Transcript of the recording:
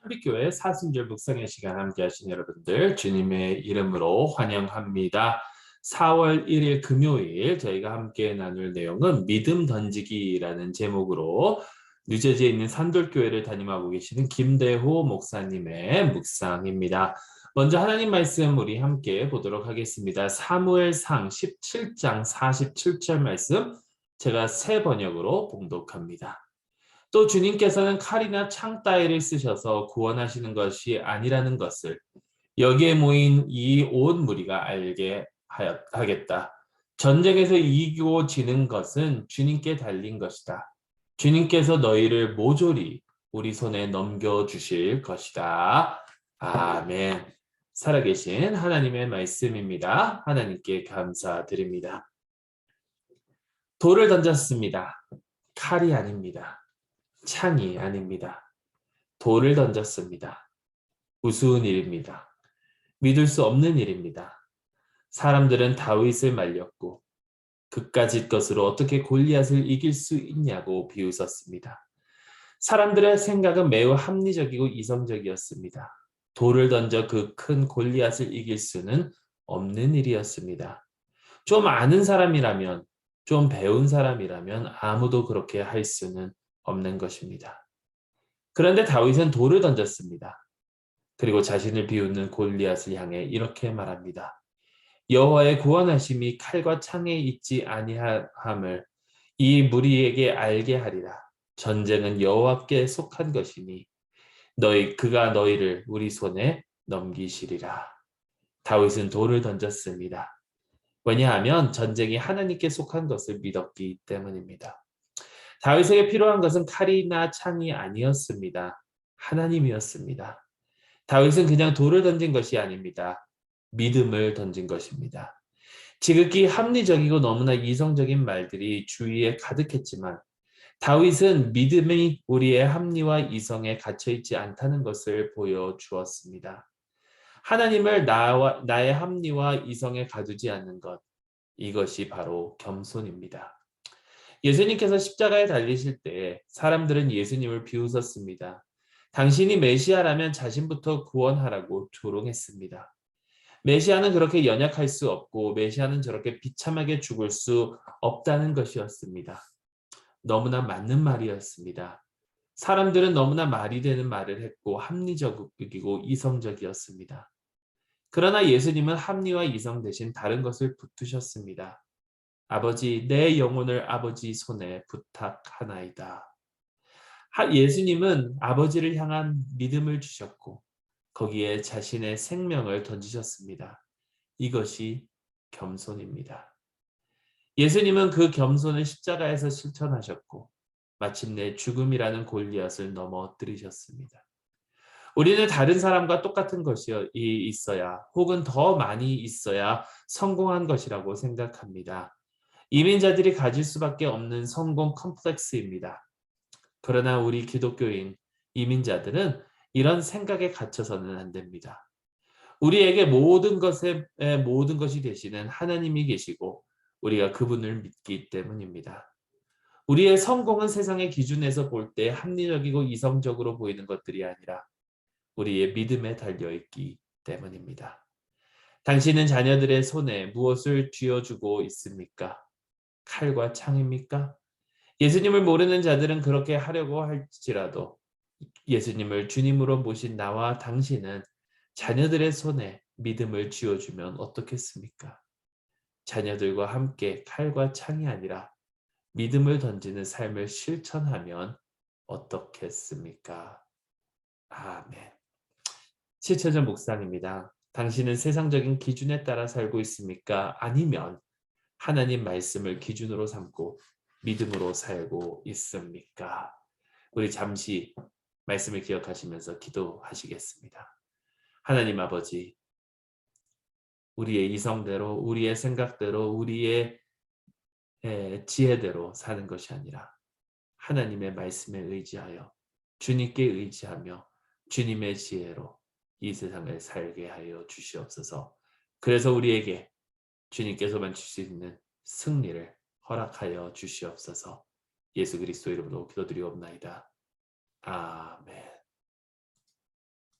한빛교회 사순절 묵상의 시간 함께 하신 여러분들 주님의 이름으로 환영합니다. 4월 1일 금요일 저희가 함께 나눌 내용은 믿음 던지기라는 제목으로 뉴저지에 있는 산돌교회를 담임하고 계시는 김대호 목사님의 묵상입니다. 먼저 하나님 말씀 우리 함께 보도록 하겠습니다. 사무엘상 17장 47절 말씀 제가 새 번역으로 봉독합니다. 또 주님께서는 칼이나 창 따위를 쓰셔서 구원하시는 것이 아니라는 것을 여기에 모인 이 온 무리가 알게 하겠다. 전쟁에서 이기고 지는 것은 주님께 달린 것이다. 주님께서 너희를 모조리 우리 손에 넘겨주실 것이다. 아멘. 살아계신 하나님의 말씀입니다. 하나님께 감사드립니다. 돌을 던졌습니다. 칼이 아닙니다. 창이 아닙니다. 돌을 던졌습니다. 우스운 일입니다. 믿을 수 없는 일입니다. 사람들은 다윗을 말렸고 그까짓 것으로 어떻게 골리앗을 이길 수 있냐고 비웃었습니다. 사람들의 생각은 매우 합리적이고 이성적이었습니다. 돌을 던져 그 큰 골리앗을 이길 수는 없는 일이었습니다. 좀 아는 사람이라면, 좀 배운 사람이라면 아무도 그렇게 할 수는 없는 것입니다. 그런데 다윗은 돌을 던졌습니다. 그리고 자신을 비웃는 골리앗을 향해 이렇게 말합니다. 여호와의 구원하심이 칼과 창에 있지 아니함을 이 무리에게 알게 하리라. 전쟁은 여호와께 속한 것이니 너희 그가 너희를 우리 손에 넘기시리라. 다윗은 돌을 던졌습니다. 왜냐하면 전쟁이 하나님께 속한 것을 믿었기 때문입니다. 다윗에게 필요한 것은 칼이나 창이 아니었습니다. 하나님이었습니다. 다윗은 그냥 돌을 던진 것이 아닙니다. 믿음을 던진 것입니다. 지극히 합리적이고 너무나 이성적인 말들이 주위에 가득했지만 다윗은 믿음이 우리의 합리와 이성에 갇혀 있지 않다는 것을 보여주었습니다. 하나님을 나와, 나의 합리와 이성에 가두지 않는 것, 이것이 바로 겸손입니다. 예수님께서 십자가에 달리실 때 사람들은 예수님을 비웃었습니다. 당신이 메시아라면 자신부터 구원하라고 조롱했습니다. 메시아는 그렇게 연약할 수 없고 메시아는 저렇게 비참하게 죽을 수 없다는 것이었습니다. 너무나 맞는 말이었습니다. 사람들은 너무나 말이 되는 말을 했고 합리적이고 이성적이었습니다. 그러나 예수님은 합리와 이성 대신 다른 것을 붙으셨습니다. 아버지, 내 영혼을 아버지 손에 부탁하나이다. 예수님은 아버지를 향한 믿음을 주셨고 거기에 자신의 생명을 던지셨습니다. 이것이 겸손입니다. 예수님은 그 겸손을 십자가에서 실천하셨고 마침내 죽음이라는 골리앗을 넘어뜨리셨습니다. 우리는 다른 사람과 똑같은 것이 있어야 혹은 더 많이 있어야 성공한 것이라고 생각합니다. 이민자들이 가질 수밖에 없는 성공 컴플렉스입니다. 그러나 우리 기독교인 이민자들은 이런 생각에 갇혀서는 안 됩니다. 우리에게 모든 것에 모든 것이 되시는 하나님이 계시고 우리가 그분을 믿기 때문입니다. 우리의 성공은 세상의 기준에서 볼 때 합리적이고 이성적으로 보이는 것들이 아니라 우리의 믿음에 달려 있기 때문입니다. 당신은 자녀들의 손에 무엇을 쥐어주고 있습니까? 칼과 창입니까? 예수님을 모르는 자들은 그렇게 하려고 할지라도 예수님을 주님으로 모신 나와 당신은 자녀들의 손에 믿음을 쥐어주면 어떻겠습니까? 자녀들과 함께 칼과 창이 아니라 믿음을 던지는 삶을 실천하면 어떻겠습니까? 아멘. 실천전 묵상입니다. 당신은 세상적인 기준에 따라 살고 있습니까? 아니면 하나님 말씀을 기준으로 삼고 믿음으로 살고 있습니까? 우리 잠시 말씀을 기억하시면서 기도하시겠습니다. 하나님 아버지, 우리의 이성대로, 우리의 생각대로, 우리의 지혜대로 사는 것이 아니라 하나님의 말씀에 의지하여 주님께 의지하며 주님의 지혜로 이 세상을 살게 하여 주시옵소서. 그래서 우리에게 주님께서만 주실 수 있는 승리를 허락하여 주시옵소서. 예수 그리스도 이름으로 기도드리옵나이다. 아멘.